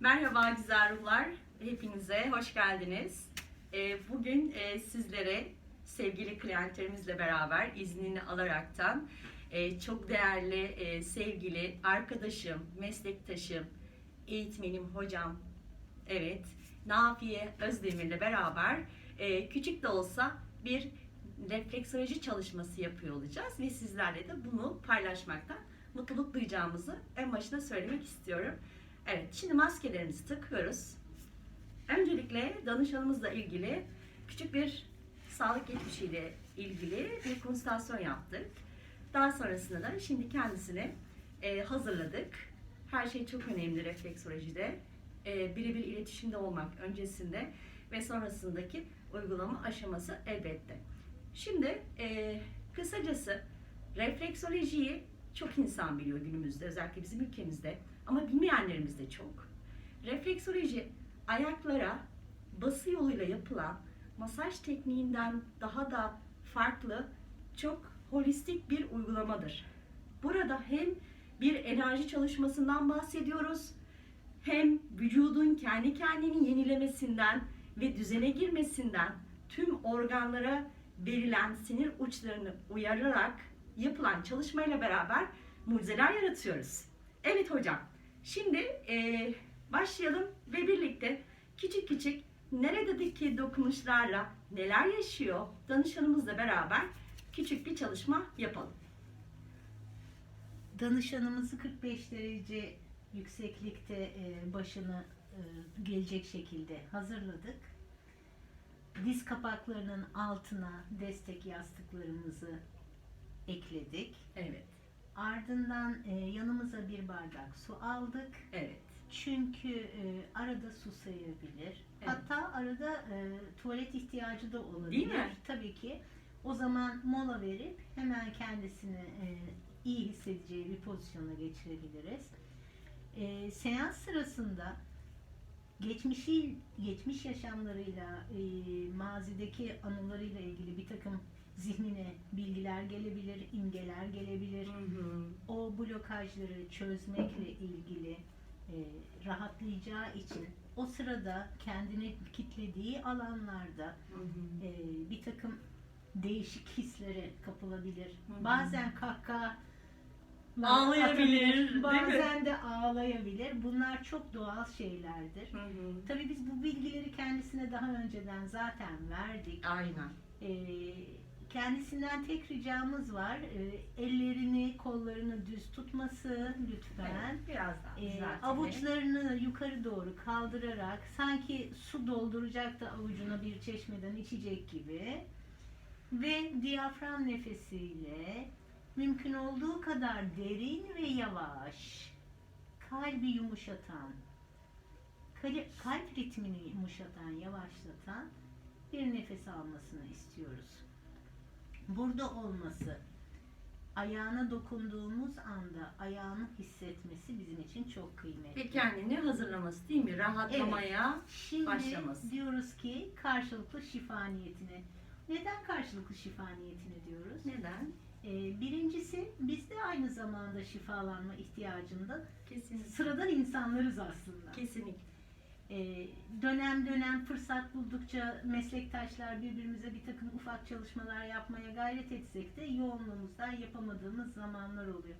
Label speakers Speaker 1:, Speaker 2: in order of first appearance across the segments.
Speaker 1: Merhaba güzel ruhlar, hepinize hoş geldiniz. Ee, Bugün e, sizlere sevgili klientlerimizle beraber iznini alaraktan e, çok değerli, e, sevgili arkadaşım, meslektaşım, eğitmenim, hocam, evet, Nafiye Özdemir'le beraber küçük de olsa bir refleksoloji çalışması yapıyor olacağız ve sizlerle de bunu paylaşmaktan mutluluk duyacağımızı en başına söylemek istiyorum. Evet, şimdi maskelerimizi takıyoruz. Öncelikle danışanımızla ilgili küçük bir sağlık geçmişiyle ilgili bir konsültasyon yaptık. Daha sonrasında da şimdi kendisini e, hazırladık. Her şey çok önemli refleksolojide. E, birebir iletişimde olmak öncesinde ve sonrasındaki uygulama aşaması elbette. Şimdi e, kısacası refleksolojiyi çok insan biliyor günümüzde özellikle bizim ülkemizde ama bilmeyenlerimiz de çok. Refleksoloji ayaklara bası yoluyla yapılan masaj tekniğinden daha da farklı çok holistik bir uygulamadır. Burada hem bir enerji çalışmasından bahsediyoruz hem vücudun kendi kendini yenilemesinden ve düzene girmesinden tüm organlara verilen sinir uçlarını uyararak yapılan çalışmayla beraber mucizeler yaratıyoruz. Evet hocam. Şimdi e, başlayalım ve birlikte küçük küçük neredeki dokunuşlarla neler yaşıyor danışanımızla beraber küçük bir çalışma yapalım.
Speaker 2: Danışanımızı 45 derece yükseklikte e, başını e, gelecek şekilde hazırladık. Diz kapaklarının altına destek yastıklarımızı ekledik.
Speaker 1: Evet,
Speaker 2: Ardından e, yanımıza bir bardak su aldık.
Speaker 1: evet.
Speaker 2: Çünkü e, arada susayabilir. Hatta arada e, tuvalet ihtiyacı da olabilir.
Speaker 1: Değil mi?
Speaker 2: Tabii ki. O zaman mola verip hemen kendisini e, iyi hissedeceği bir pozisyona geçirebiliriz. E, seans sırasında geçmişi geçmiş yaşamlarıyla, e, mazideki anılarıyla ilgili bir takım zihnine bilgiler gelebilir, imgeler gelebilir
Speaker 1: Hı hı.
Speaker 2: o blokajları çözmekle ilgili e, rahatlayacağı için o sırada kendini kitlediği alanlarda
Speaker 1: Hı hı.
Speaker 2: e, bir takım değişik hislere kapılabilir.
Speaker 1: Hı hı.
Speaker 2: Bazen kahkaha
Speaker 1: Ağlayabilir, mi?
Speaker 2: bazen de ağlayabilir. Bunlar çok doğal şeylerdir.
Speaker 1: Hı hı.
Speaker 2: Tabii biz bu bilgileri kendisine daha önceden zaten verdik.
Speaker 1: Aynen.
Speaker 2: Ee, kendisinden tek ricamız var. Ee, ellerini, kollarını düz tutması lütfen.
Speaker 1: Evet, biraz daha düzeltelim.
Speaker 2: avuçlarını yukarı doğru kaldırarak sanki su dolduracak da avucuna bir çeşmeden içecek gibi ve diyafram nefesiyle mümkün olduğu kadar derin ve yavaş kalbi yumuşatan kalp ritmini yumuşatan, yavaşlatan bir nefes almasını istiyoruz. Burada olması, ayağına dokunduğumuz anda ayağını hissetmesi bizim için çok kıymetli.
Speaker 1: Ve kendini hazırlaması değil mi? Rahatlamaya.
Speaker 2: Şimdi
Speaker 1: başlaması.
Speaker 2: diyoruz ki karşılıklı şifa niyetine. Neden karşılıklı şifa niyetine diyoruz?
Speaker 1: Neden?
Speaker 2: Ee, birincisi biz de aynı zamanda şifalanma ihtiyacında
Speaker 1: Kesinlikle.
Speaker 2: sıradan insanlarız aslında.
Speaker 1: Kesinlikle.
Speaker 2: Ee, dönem dönem fırsat buldukça meslektaşlar birbirimize bir takım ufak çalışmalar yapmaya gayret etsek de yoğunluğumuzdan yapamadığımız zamanlar oluyor.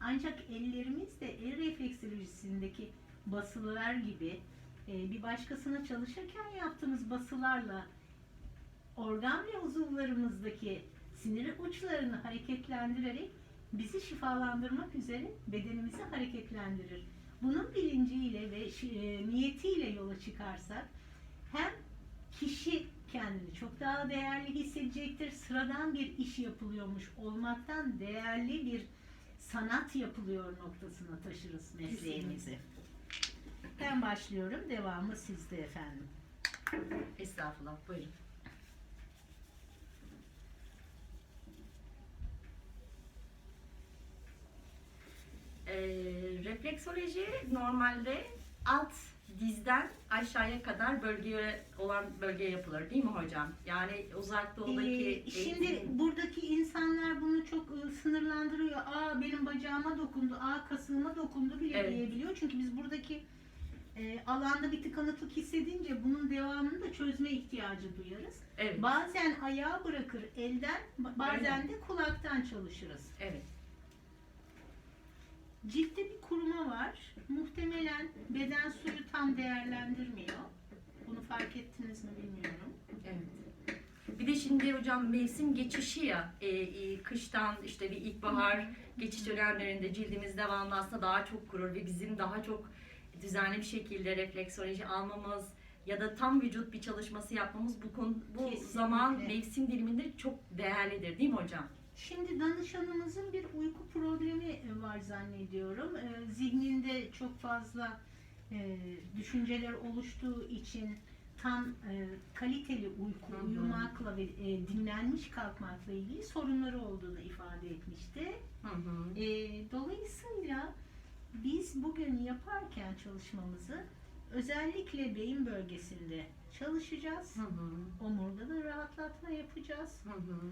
Speaker 2: Ancak ellerimiz de el refleksolojisindeki basılar gibi e, bir başkasına çalışırken yaptığımız basılarla organ ve uzuvlarımızdaki sinir uçlarını hareketlendirerek bizi şifalandırmak üzere bedenimizi hareketlendirir. Bunun bilinciyle ve e, niyetiyle yola çıkarsak hem kişi kendini çok daha değerli hissedecektir. Sıradan bir iş yapılıyormuş olmaktan değerli bir sanat yapılıyor noktasına taşırız mesleğimizi. Ben başlıyorum. Devamı sizde efendim.
Speaker 1: Estağfurullah. Buyurun. Ee, refleksoloji normalde alt dizden aşağıya kadar bölgeye olan bölgeye yapılır değil mi hocam? Yani uzak doğudaki
Speaker 2: Ee, şimdi
Speaker 1: eğitim-
Speaker 2: buradaki insanlar bunu çok e, sınırlandırıyor. Aa benim bacağıma dokundu, aa kasığıma dokundu bile
Speaker 1: Evet.
Speaker 2: diyebiliyor. Çünkü biz buradaki e, alanda bir tıkanıklık hissedince bunun devamını da çözme ihtiyacı duyarız.
Speaker 1: Evet.
Speaker 2: Bazen ayağı bırakır elden, ba- bazen de kulaktan çalışırız.
Speaker 1: Evet.
Speaker 2: Ciltte bir kuruma var. Muhtemelen beden suyu tam değerlendirmiyor. Bunu fark ettiniz mi bilmiyorum.
Speaker 1: Evet. Bir de şimdi hocam mevsim geçişi ya e, e, kıştan işte bir ilkbahar geçiş dönemlerinde cildimiz devamlı aslında daha çok kurur ve bizim daha çok düzenli bir şekilde refleksoloji almamız ya da tam vücut bir çalışması yapmamız bu konu bu
Speaker 2: Kesinlikle.
Speaker 1: zaman mevsim diliminde çok değerlidir değil mi hocam?
Speaker 2: Şimdi danışanımızın bir uyku problemi e, var zannediyorum. E, Zihninde çok fazla e, düşünceler oluştuğu için tam e, kaliteli uyku
Speaker 1: Hı hı.
Speaker 2: uyumakla ve e, dinlenmiş kalkmakla ilgili sorunları olduğunu ifade etmişti.
Speaker 1: Hı hı.
Speaker 2: E, dolayısıyla biz bugün yaparken çalışmamızı özellikle beyin bölgesinde çalışacağız.
Speaker 1: Hı hı.
Speaker 2: Omurgada rahatlatma yapacağız.
Speaker 1: Hı hı.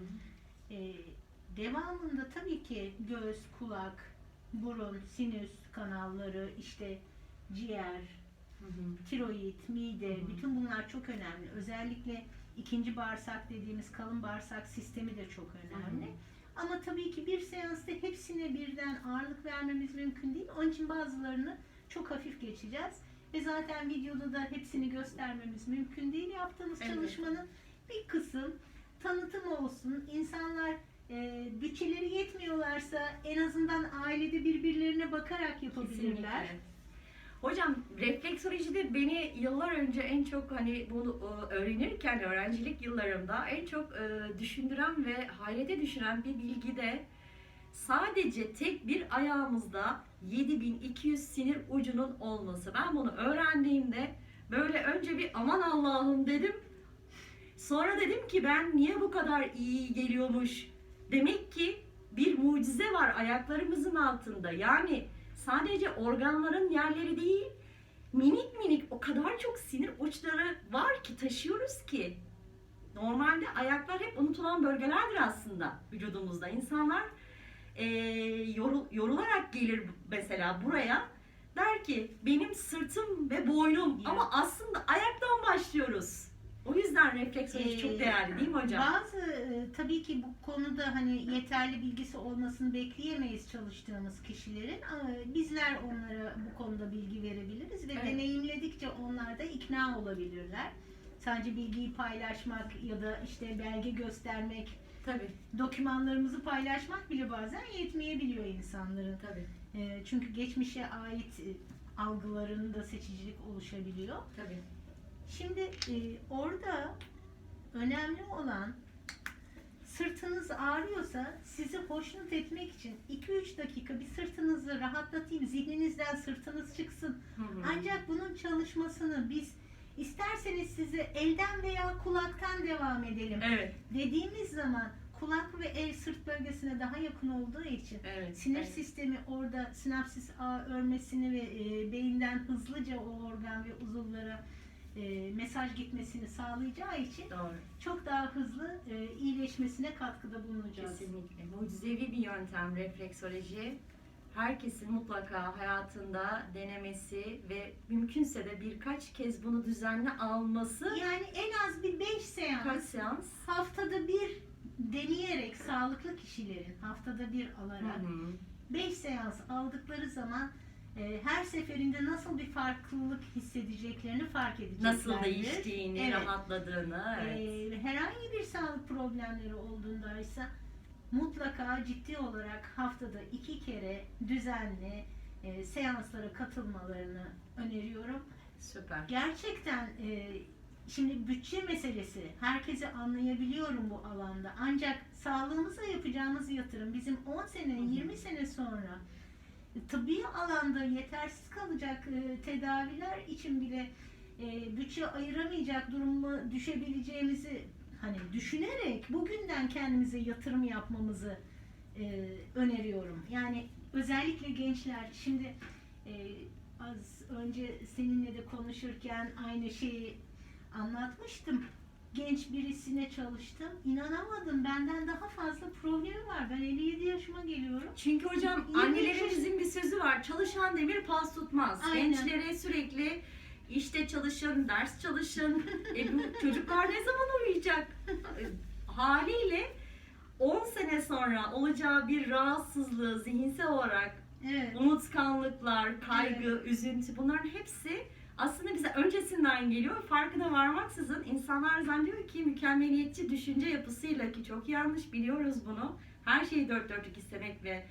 Speaker 2: Devamında tabii ki göz, kulak, burun, sinüs kanalları, işte ciğer,
Speaker 1: Hı hı.
Speaker 2: tiroid, mide,
Speaker 1: Hı hı.
Speaker 2: bütün bunlar çok önemli. Özellikle ikinci bağırsak dediğimiz kalın bağırsak sistemi de çok önemli.
Speaker 1: Hı hı.
Speaker 2: Ama tabii ki bir seansta hepsine birden ağırlık vermemiz mümkün değil. Onun için bazılarını çok hafif geçeceğiz. Ve zaten videoda da hepsini göstermemiz mümkün değil. Yaptığımız
Speaker 1: Evet.
Speaker 2: çalışmanın bir kısım tanıtım olsun. İnsanlar e, bütçeleri yetmiyorlarsa en azından ailede birbirlerine bakarak yapabilirler.
Speaker 1: Kesinlikle. Hocam refleksolojide beni yıllar önce en çok hani bunu e, öğrenirken öğrencilik yıllarımda en çok e, düşündüren ve hayrete düşüren bir bilgi de sadece tek bir ayağımızda 7200 sinir ucunun olması. Ben bunu öğrendiğimde böyle önce bir aman Allah'ım dedim. Sonra dedim ki ben niye bu kadar iyi geliyormuş? Demek ki bir mucize var ayaklarımızın altında. Yani sadece organların yerleri değil, minik minik o kadar çok sinir uçları var ki taşıyoruz ki. Normalde ayaklar hep unutulan bölgelerdir aslında vücudumuzda. İnsanlar eee, yorul- yorularak gelir mesela buraya. Der ki benim sırtım ve boynum
Speaker 2: Ya.
Speaker 1: ama aslında ayaktan başlıyoruz. O yüzden refleksoloji
Speaker 2: Ee,
Speaker 1: çok değerli değil mi hocam?
Speaker 2: Bazı e, tabii ki bu konuda hani yeterli bilgisi olmasını bekleyemeyiz çalıştığımız kişilerin. Bizler onlara bu konuda bilgi verebiliriz ve
Speaker 1: Evet.
Speaker 2: deneyimledikçe onlar da ikna olabilirler. Sadece bilgiyi paylaşmak ya da işte belge göstermek,
Speaker 1: Tabii,
Speaker 2: dokümanlarımızı paylaşmak bile bazen yetmeyebiliyor insanların.
Speaker 1: tabii,
Speaker 2: E, Çünkü geçmişe ait e, algılarında seçicilik oluşabiliyor.
Speaker 1: tabii.
Speaker 2: Şimdi e, orada önemli olan sırtınız ağrıyorsa sizi hoşnut etmek için 2-3 dakika bir sırtınızı rahatlatayım, zihninizden sırtınız çıksın.
Speaker 1: Hı hı.
Speaker 2: Ancak bunun çalışmasını biz isterseniz size elden veya kulaktan devam edelim
Speaker 1: Evet,
Speaker 2: dediğimiz zaman kulak ve el sırt bölgesine daha yakın olduğu için
Speaker 1: evet.
Speaker 2: Sinir
Speaker 1: evet.
Speaker 2: sistemi orada sinapsis ağ örmesini ve e, beyinden hızlıca o organ ve uzuvlara e, mesaj gitmesini sağlayacağı için
Speaker 1: Doğru.
Speaker 2: çok daha hızlı e, iyileşmesine katkıda bulunacağız.
Speaker 1: Kesinlikle. Mucizevi bir yöntem refleksoloji. Herkesin mutlaka hayatında denemesi ve mümkünse de birkaç kez bunu düzenli alması.
Speaker 2: Yani en az bir 5 seans
Speaker 1: Kaç seans?
Speaker 2: haftada bir deneyerek sağlıklı kişilerin haftada bir
Speaker 1: Hı
Speaker 2: alarak
Speaker 1: hı.
Speaker 2: 5 seans aldıkları zaman e, her seferinde nasıl bir farklılık hissedeceklerini fark edeceklerdir.
Speaker 1: Nasıl değiştiğini,
Speaker 2: Evet.
Speaker 1: rahatladığını. Evet.
Speaker 2: Ee, herhangi bir sağlık problemleri olduğunda ise mutlaka ciddi olarak haftada iki kere düzenli e, seanslara katılmalarını öneriyorum.
Speaker 1: Süper.
Speaker 2: Gerçekten e, şimdi bütçe meselesi herkesi anlayabiliyorum bu alanda ancak sağlığımıza yapacağımız yatırım bizim 10 sene
Speaker 1: Hı hı.
Speaker 2: 20 sene sonra tıbbi alanda yetersiz kalacak e, tedaviler için bile e, bütçe ayıramayacak duruma düşebileceğimizi hani düşünerek bugünden kendimize yatırım yapmamızı e, öneriyorum. Yani özellikle gençler şimdi az önce seninle de konuşurken aynı şeyi anlatmıştım. Genç birisine çalıştım. İnanamadım. Benden daha fazla problemi var. Ben 57 yaşıma geliyorum.
Speaker 1: Çünkü hocam
Speaker 2: Yirmi
Speaker 1: annelerimizin bir sözü var. Çalışan demir pas tutmaz.
Speaker 2: Aynen.
Speaker 1: Gençlere sürekli işte çalışın, ders çalışın. e bu çocuklar ne zaman uyuyacak? Haliyle 10 sene sonra olacağı bir rahatsızlığı zihinsel olarak
Speaker 2: Evet.
Speaker 1: unutkanlıklar, kaygı, üzüntü bunların hepsi aslında bize öncesinden geliyor. Farkına varmaksızın insanlar zannediyor ki mükemmeliyetçi düşünce yapısıyla ki çok yanlış biliyoruz bunu. Her şeyi dört dörtlük istemek ve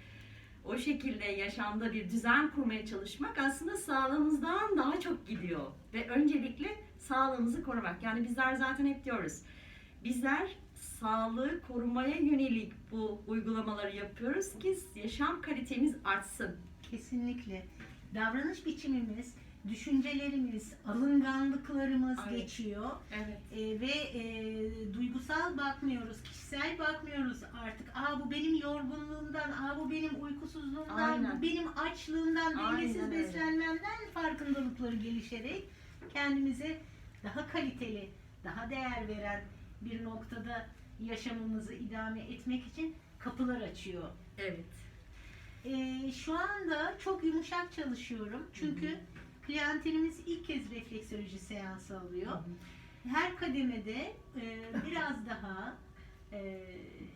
Speaker 1: o şekilde yaşamda bir düzen kurmaya çalışmak aslında sağlığımızdan daha çok gidiyor. Ve öncelikle sağlığımızı korumak. Yani bizler zaten hep diyoruz. Bizler sağlığı korumaya yönelik bu uygulamaları yapıyoruz ki yaşam kalitemiz artsın.
Speaker 2: Kesinlikle. Davranış biçimimiz, düşüncelerimiz, alınganlıklarımız
Speaker 1: Aynen.
Speaker 2: geçiyor.
Speaker 1: Evet.
Speaker 2: Ee, ve e, duygusal bakmıyoruz, kişisel bakmıyoruz artık. Aa bu benim yorgunluğumdan, aa bu benim uykusuzluğumdan,
Speaker 1: Aynen.
Speaker 2: bu benim açlığımdan,
Speaker 1: Aynen
Speaker 2: dengesiz
Speaker 1: öyle.
Speaker 2: beslenmemden farkındalıkları gelişerek kendimize daha kaliteli, daha değer veren bir noktada yaşamımızı idame etmek için kapılar açıyor.
Speaker 1: Evet.
Speaker 2: Ee, şu anda çok yumuşak çalışıyorum. Çünkü
Speaker 1: Hı hı.
Speaker 2: Klientelimiz ilk kez refleksoloji seansı alıyor. Her kademede e, biraz daha e,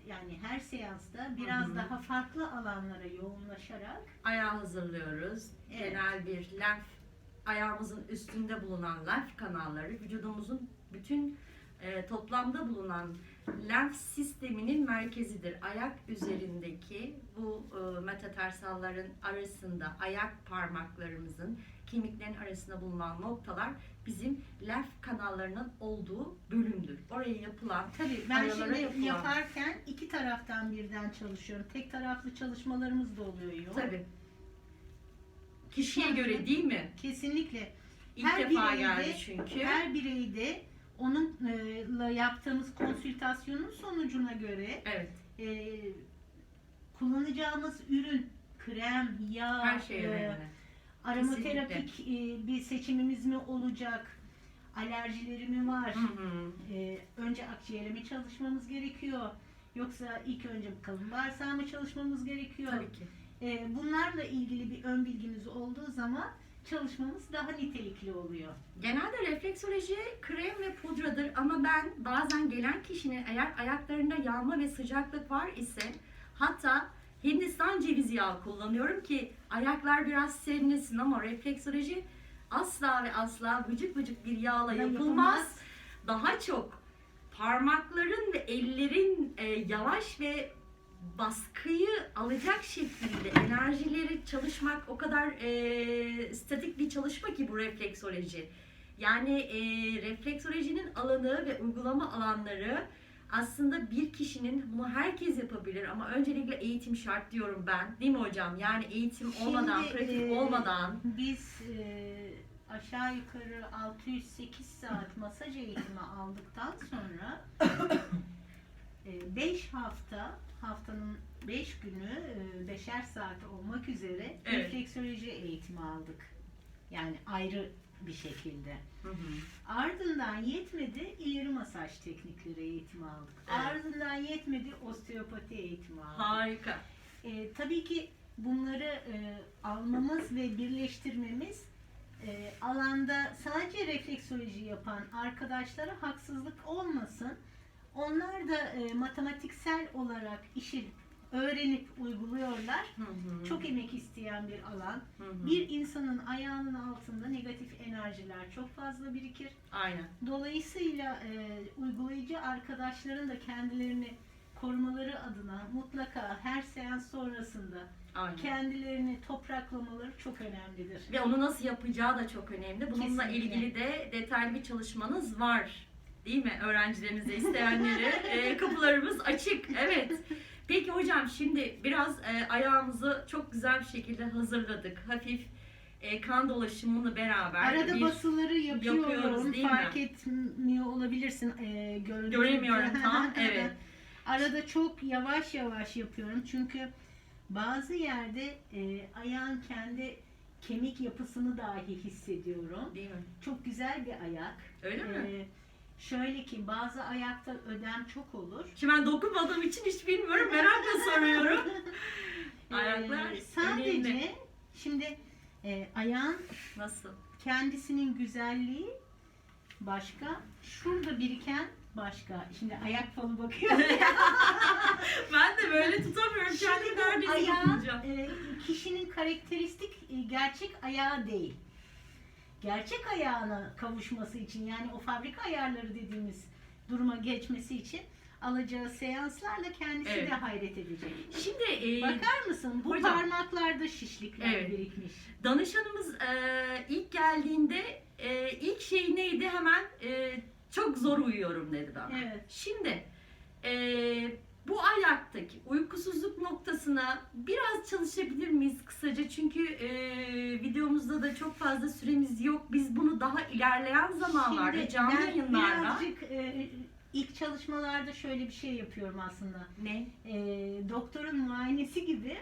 Speaker 2: yani her seansta biraz
Speaker 1: Hı hı.
Speaker 2: daha farklı alanlara yoğunlaşarak
Speaker 1: Ayağı hazırlıyoruz.
Speaker 2: Evet.
Speaker 1: Genel bir lenf ayağımızın üstünde bulunan lenf kanalları vücudumuzun bütün e, toplamda bulunan lenf sisteminin merkezidir. Ayak üzerindeki bu e, metatarsalların arasında ayak parmaklarımızın kemiklerin arasında bulunan noktalar bizim lenf kanallarının olduğu bölümdür. Oraya yapılan
Speaker 2: tabii ben şimdi
Speaker 1: yapılan.
Speaker 2: yaparken iki taraftan birden çalışıyorum. Tek taraflı çalışmalarımız da oluyor. yoğun.
Speaker 1: tabi kişiye göre değil mi?
Speaker 2: Kesinlikle.
Speaker 1: İlk
Speaker 2: Her
Speaker 1: defa
Speaker 2: bireyde-
Speaker 1: geldi çünkü.
Speaker 2: Her bireyde onunla yaptığımız konsültasyonun sonucuna göre
Speaker 1: Evet.
Speaker 2: e, kullanacağımız ürün, krem, yağ,
Speaker 1: Her şey
Speaker 2: e, aromaterapik e, bir seçimimiz mi olacak, alerjileri mi var,
Speaker 1: Hı hı.
Speaker 2: e, önce akciğere mi çalışmamız gerekiyor, yoksa ilk önce kalın bağırsağa mı çalışmamız gerekiyor?
Speaker 1: Tabii ki.
Speaker 2: E, bunlarla ilgili bir ön bilgimiz olduğu zaman çalışmamız daha nitelikli oluyor.
Speaker 1: Genelde refleksoloji krem ve pudradır ama ben bazen gelen kişinin eğer ayaklarında yanma ve sıcaklık var ise hatta Hindistan cevizi yağı kullanıyorum ki ayaklar biraz serinlesin ama refleksoloji asla ve asla vıcık vıcık bir yağla
Speaker 2: Da
Speaker 1: yapılmaz. Daha çok parmakların ve ellerin e, yavaş ve baskıyı alacak şekilde enerjileri çalışmak o kadar e, statik bir çalışma ki bu refleksoloji. Yani e, refleksolojinin alanı ve uygulama alanları aslında bir kişinin bunu herkes yapabilir ama öncelikle eğitim şart diyorum ben. Değil mi hocam? Yani eğitim
Speaker 2: Şimdi,
Speaker 1: olmadan, pratik
Speaker 2: e,
Speaker 1: olmadan
Speaker 2: Biz e, aşağı yukarı 600-8 saat masaj eğitimi aldıktan sonra 5 hafta, haftanın 5 günü, 5'er saat olmak üzere
Speaker 1: Evet.
Speaker 2: refleksoloji eğitimi aldık. Yani ayrı bir şekilde.
Speaker 1: Hı hı.
Speaker 2: Ardından yetmedi ileri masaj teknikleri eğitimi aldık.
Speaker 1: Evet.
Speaker 2: Ardından yetmedi osteopati eğitimi aldık.
Speaker 1: harika.
Speaker 2: E, tabii ki bunları e, almamız ve birleştirmemiz e, alanda sadece refleksoloji yapan arkadaşlara haksızlık olmasın. Onlar da e, matematiksel olarak işi öğrenip uyguluyorlar.
Speaker 1: Hı hı.
Speaker 2: Çok emek isteyen bir alan.
Speaker 1: Hı hı.
Speaker 2: Bir insanın ayağının altında negatif enerjiler çok fazla birikir.
Speaker 1: Aynen.
Speaker 2: Dolayısıyla e, uygulayıcı arkadaşların da kendilerini korumaları adına mutlaka her seans sonrasında
Speaker 1: Aynen.
Speaker 2: kendilerini topraklamaları çok önemlidir.
Speaker 1: Ve onu nasıl yapacağı da çok önemli. Bununla
Speaker 2: Kesinlikle.
Speaker 1: ilgili de detaylı bir çalışmanız var. Değil mi? Öğrencilerinize, isteyenlere e, kapılarımız açık. Evet. Peki hocam şimdi biraz e, ayağımızı çok güzel bir şekilde hazırladık. Hafif e, kan dolaşımını beraber
Speaker 2: Arada
Speaker 1: bir
Speaker 2: basıları yapıyorum.
Speaker 1: yapıyoruz, değil mi?
Speaker 2: Fark etmiyor olabilirsin. E, görüntü-
Speaker 1: Göremiyorum tam, evet.
Speaker 2: Arada çok yavaş yavaş yapıyorum. Çünkü bazı yerde e, ayağın kendi kemik yapısını dahi hissediyorum.
Speaker 1: değil mi?
Speaker 2: Çok güzel bir ayak.
Speaker 1: Öyle mi?
Speaker 2: Ee, Şöyle ki bazı ayakta ödem çok olur.
Speaker 1: Şimdi ben dokunmadığım için hiç bilmiyorum. Merakla soruyorum.
Speaker 2: Ee,
Speaker 1: Ayaklar
Speaker 2: sadece
Speaker 1: önemli.
Speaker 2: şimdi e, ayağın
Speaker 1: Nasıl?
Speaker 2: kendisinin güzelliği başka, şurada biriken başka. Şimdi ayak falı bakıyor.
Speaker 1: Ben de böyle tutamıyorum.
Speaker 2: Şimdi
Speaker 1: Kendim neredeyse
Speaker 2: ayağın e, kişinin karakteristik e, gerçek ayağı değil. Gerçek ayağına kavuşması için yani o fabrika ayarları dediğimiz duruma geçmesi için alacağı seanslarla kendisi
Speaker 1: Evet.
Speaker 2: de hayret edecek.
Speaker 1: Şimdi e,
Speaker 2: Bakar mısın? Bu
Speaker 1: hocam.
Speaker 2: parmaklarda şişlikler
Speaker 1: Evet.
Speaker 2: birikmiş.
Speaker 1: danışanımız e, ilk geldiğinde e, ilk şey neydi? Hemen e, çok zor uyuyorum dedi bana.
Speaker 2: Evet.
Speaker 1: Şimdi e, bu ayaktaki uykusuzluk noktasına biraz çalışabilir miyiz kısaca? Çünkü e, videomuzda da çok fazla süremiz yok. Biz bunu daha ilerleyen zamanlarda
Speaker 2: Şimdi
Speaker 1: canlı
Speaker 2: ben
Speaker 1: yayınlarla
Speaker 2: birazcık e, ilk çalışmalarda şöyle bir şey yapıyorum aslında.
Speaker 1: ne?
Speaker 2: e, doktorun muayenesi gibi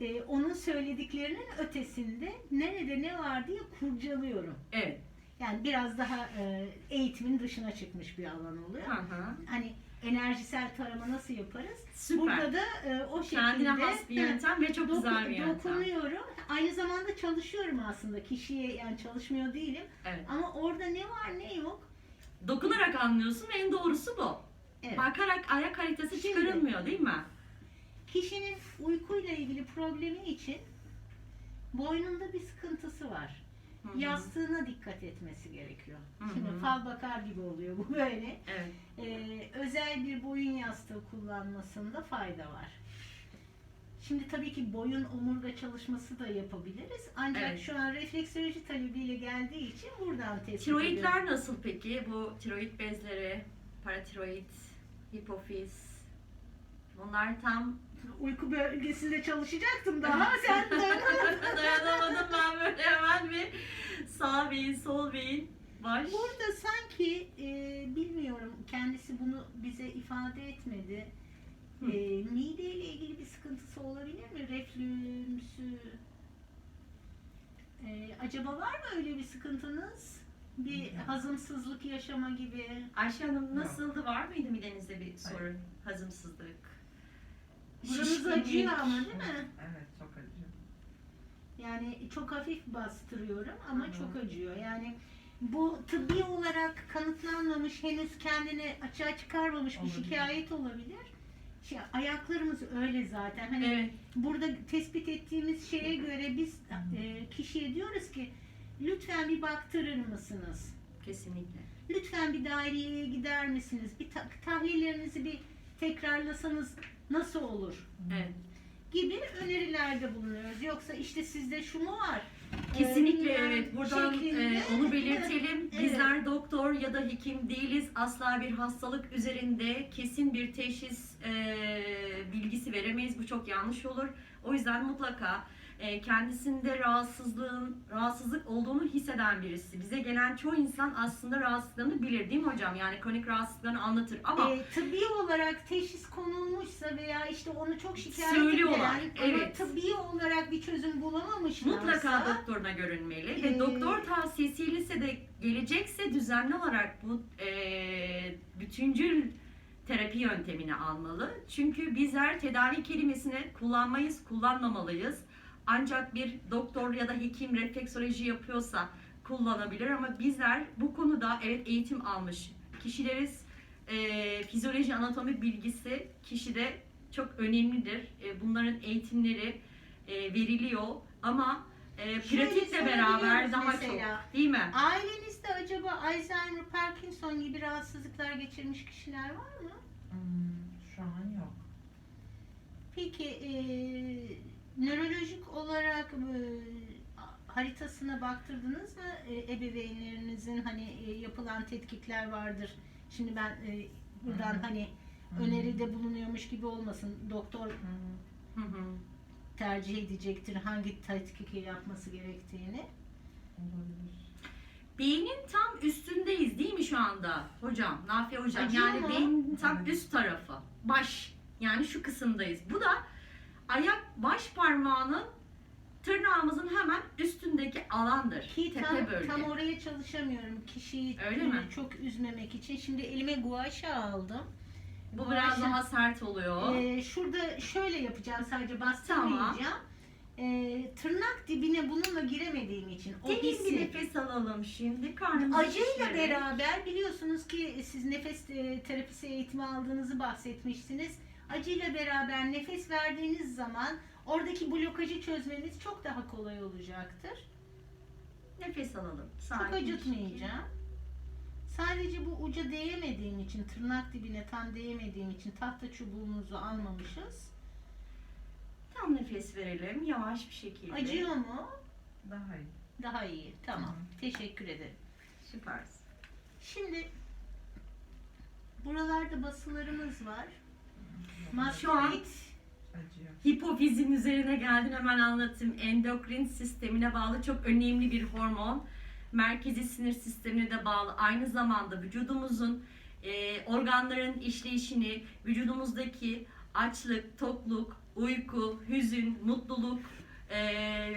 Speaker 2: e, onun söylediklerinin ötesinde nerede ne var diye kurcalıyorum.
Speaker 1: Evet.
Speaker 2: Yani biraz daha e, eğitimin dışına çıkmış bir alan oluyor.
Speaker 1: Hı hı.
Speaker 2: Hani enerjisel tarama nasıl yaparız?
Speaker 1: Süper.
Speaker 2: Burada da e, o şekilde
Speaker 1: Kendine has bir yöntem ve çok güzel bir yöntem.
Speaker 2: dokunuyorum. Aynı zamanda çalışıyorum aslında. Kişiye yani çalışmıyor değilim.
Speaker 1: Evet.
Speaker 2: Ama orada ne var ne yok.
Speaker 1: Dokunarak anlıyorsun ve en doğrusu bu.
Speaker 2: Evet.
Speaker 1: Bakarak ayak haritası
Speaker 2: Şimdi-
Speaker 1: çıkarılmıyor değil mi?
Speaker 2: Kişinin uykuyla ilgili problemi için boynunda bir sıkıntısı var.
Speaker 1: Hı hı.
Speaker 2: Yastığına dikkat etmesi gerekiyor.
Speaker 1: Hı hı.
Speaker 2: Şimdi fal bakar gibi oluyor bu böyle.
Speaker 1: Evet.
Speaker 2: Ee, özel bir boyun yastığı kullanmasında fayda var. Şimdi tabii ki boyun omurga çalışması da yapabiliriz. Ancak
Speaker 1: Evet.
Speaker 2: şu an refleksoloji talebiyle geldiği için buradan tespit.
Speaker 1: Tiroidler nasıl peki? Bu tiroid bezleri, paratiroid, hipofiz. Bunlar tam
Speaker 2: Uyku bölgesinde çalışacaktım daha. Sen dayanamadın.
Speaker 1: dayanamadım ben böyle hemen bir sağ beyin, sol beyin, baş.
Speaker 2: Burada sanki e, bilmiyorum kendisi bunu bize ifade etmedi.
Speaker 1: Hı.
Speaker 2: E, mide ile ilgili bir sıkıntısı olabilir mi? Reflümsü. E, acaba var mı öyle bir sıkıntınız? Bir hazımsızlık yaşama gibi.
Speaker 1: Ayşe Hanım nasıldı? Var mıydı midenizde bir sorun? Hazımsızlık. Şişkinlik.
Speaker 2: acıyor ama değil mi?
Speaker 3: Evet çok acı.
Speaker 2: Yani çok hafif bastırıyorum ama
Speaker 3: Hı hı.
Speaker 2: çok acıyor. Yani bu tıbbi olarak kanıtlanmamış, henüz kendini açığa çıkarmamış bir
Speaker 3: Olabilir.
Speaker 2: şikayet olabilir. Şey, ayaklarımız öyle zaten. Hani
Speaker 1: Evet.
Speaker 2: burada tespit ettiğimiz şeye göre biz e, kişiye diyoruz ki lütfen bir baktırır mısınız?
Speaker 1: Kesinlikle.
Speaker 2: Lütfen bir daireye gider misiniz? Bir ta- tahlillerinizi bir tekrarlasanız nasıl olur?
Speaker 1: Evet.
Speaker 2: gibi önerilerde bulunuyoruz. Yoksa işte sizde şu mu var?
Speaker 1: Kesinlikle
Speaker 2: Ee,
Speaker 1: evet. Buradan e, onu belirtelim.
Speaker 2: Evet.
Speaker 1: Bizler doktor ya da hekim değiliz. Asla bir hastalık üzerinde kesin bir teşhis e, bilgisi veremeyiz. Bu çok yanlış olur. O yüzden mutlaka e, kendisinde rahatsızlığın rahatsızlık olduğunu hisseden birisi. Bize gelen çoğu insan aslında rahatsızlığını bilir değil mi hocam? Yani kronik rahatsızlıklarını anlatır ama
Speaker 2: Ee, tıbbi olarak teşhis konulmuşsa veya işte onu çok şikayet
Speaker 1: Söylüyorlar,
Speaker 2: eden
Speaker 1: evet.
Speaker 2: ama tıbbi olarak bir çözüm bulamamışlarsa
Speaker 1: Mutlaka doktoruna görünmeli
Speaker 2: Ee,
Speaker 1: ve doktor tavsiyesiyle ise de gelecekse düzenli olarak bu e, bütüncül terapi yöntemini almalı. Çünkü bizler tedavi kelimesini kullanmayız, kullanmamalıyız. Ancak bir doktor ya da hekim refleksoloji yapıyorsa kullanabilir ama bizler bu konuda evet eğitim almış kişileriz. E, fizyoloji, anatomi bilgisi kişide çok önemlidir. E, bunların eğitimleri e, veriliyor ama e, pratikle beraber daha
Speaker 2: mesela.
Speaker 1: çok değil mi?
Speaker 2: Ailenizde acaba Alzheimer, Parkinson gibi rahatsızlıklar geçirmiş kişiler var mı?
Speaker 3: Hmm, şu an yok.
Speaker 2: Peki e, nörolojik olarak e, haritasına baktırdınız mı e, ebeveynlerinizin hani e, yapılan tetkikler vardır. Şimdi ben e, buradan hani
Speaker 3: Hı.
Speaker 2: öneride bulunuyormuş gibi olmasın. Doktor
Speaker 3: Hı,
Speaker 1: Hı hı.
Speaker 2: tercih edecektir hangi tetkiki yapması gerektiğini.
Speaker 3: olabilir.
Speaker 1: Beynin tam üstündeyiz değil mi şu anda hocam? Nafiye hocam.
Speaker 2: Acıyor
Speaker 1: yani
Speaker 2: mu?
Speaker 1: beynin tam üst tarafı. Baş. Yani şu kısımdayız. Bu da ayak baş parmağının tırnağımızın hemen üstündeki alandır.
Speaker 2: Ki
Speaker 1: tepe
Speaker 2: tam,
Speaker 1: bölge.
Speaker 2: tam oraya çalışamıyorum kişiyi
Speaker 1: Öyle
Speaker 2: böyle
Speaker 1: mi?
Speaker 2: çok üzmemek için. Şimdi elime guaşa aldım.
Speaker 1: Bu biraz
Speaker 2: Guaşa-
Speaker 1: daha sert oluyor.
Speaker 2: Ee, şurada şöyle yapacağım sadece bastırmayacağım. Ee, tırnak dibine bununla giremediğim için o
Speaker 1: Derin bir nefes alalım şimdi. Karnımızı
Speaker 2: Acıyla beraber biliyorsunuz ki siz nefes e, terapisi eğitimi aldığınızı bahsetmiştiniz. Acıyla beraber nefes verdiğiniz zaman oradaki blokajı çözmeniz çok daha kolay olacaktır.
Speaker 1: Nefes alalım.
Speaker 2: Çok
Speaker 1: Sakin bir
Speaker 2: acıtmayacağım. Sadece bu uca değemediğim için, tırnak dibine tam değemediğim için tahta çubuğumuzu almamışız.
Speaker 1: Tam nefes verelim. Yavaş bir şekilde.
Speaker 2: Acıyor mu?
Speaker 3: Daha iyi.
Speaker 2: Daha iyi. Tamam.
Speaker 3: Hı.
Speaker 2: Teşekkür ederim.
Speaker 1: Süpersin.
Speaker 2: Şimdi buralarda basılarımız var.
Speaker 1: Şu an-. Hipofizin üzerine geldin hemen anlatayım. Endokrin sistemine bağlı çok önemli bir hormon. Merkezi sinir sistemine de bağlı. Aynı zamanda vücudumuzun e, organların işleyişini, vücudumuzdaki açlık, tokluk, uyku, hüzün, mutluluk e,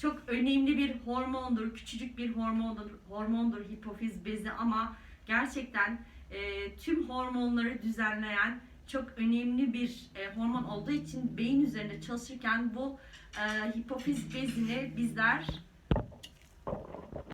Speaker 1: çok önemli bir hormondur. Küçücük bir hormondur. Hormondur hipofiz bezi ama gerçekten e, tüm hormonları düzenleyen çok önemli bir e, hormon olduğu için beyin üzerinde çalışırken bu e, hipofiz bezini bizler